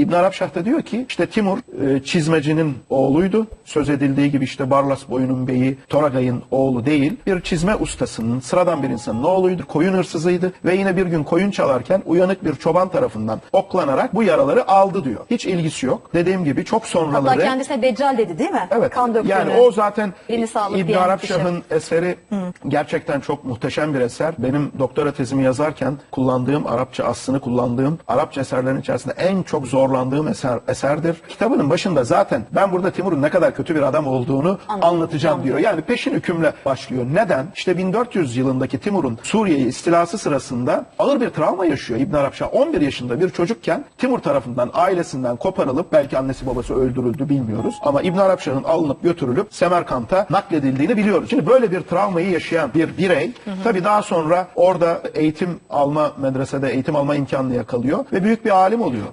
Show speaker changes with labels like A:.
A: İbn Arapşah da diyor ki işte Timur e, çizmecinin oğluydu. Söz edildiği gibi işte Barlas boyunun beyi Toragay'ın oğlu değil. Bir çizme ustasının sıradan bir insanın oğluydu. Koyun hırsızıydı ve yine bir gün koyun çalarken uyanık bir çoban tarafından oklanarak bu yaraları aldı diyor. Hiç ilgisi yok. Dediğim gibi çok sonraları
B: Hatta kendisine deccal dedi değil mi?
A: Evet.
B: Kan döktüğünü.
A: Yani o zaten İbn Arapşah'ın eseri gerçekten çok muhteşem bir eser. Benim doktora tezimi yazarken kullandığım Arapça aslını kullandığım Arapça eserlerin içerisinde en çok zorlandığım eser eserdir. Kitabının başında zaten ben burada Timur'un ne kadar kötü bir adam olduğunu anlatacağım diyor. Yani peşin hükümle başlıyor. Neden? İşte 1400 yılındaki Timur'un Suriye'yi istilası sırasında ağır bir travma yaşıyor İbn Arapşah. 11 yaşında bir çocukken Timur tarafından ailesinden koparılıp belki annesi babası öldürüldü bilmiyoruz. Ama İbn Arapşah'ın alınıp götürülüp Semerkant'a nakledildiğini biliyoruz. Şimdi böyle bir travmayı yaşayan bir birey tabii daha sonra orada eğitim alma medresede eğitim alma imkanını yakalıyor ve büyük bir alim oluyor.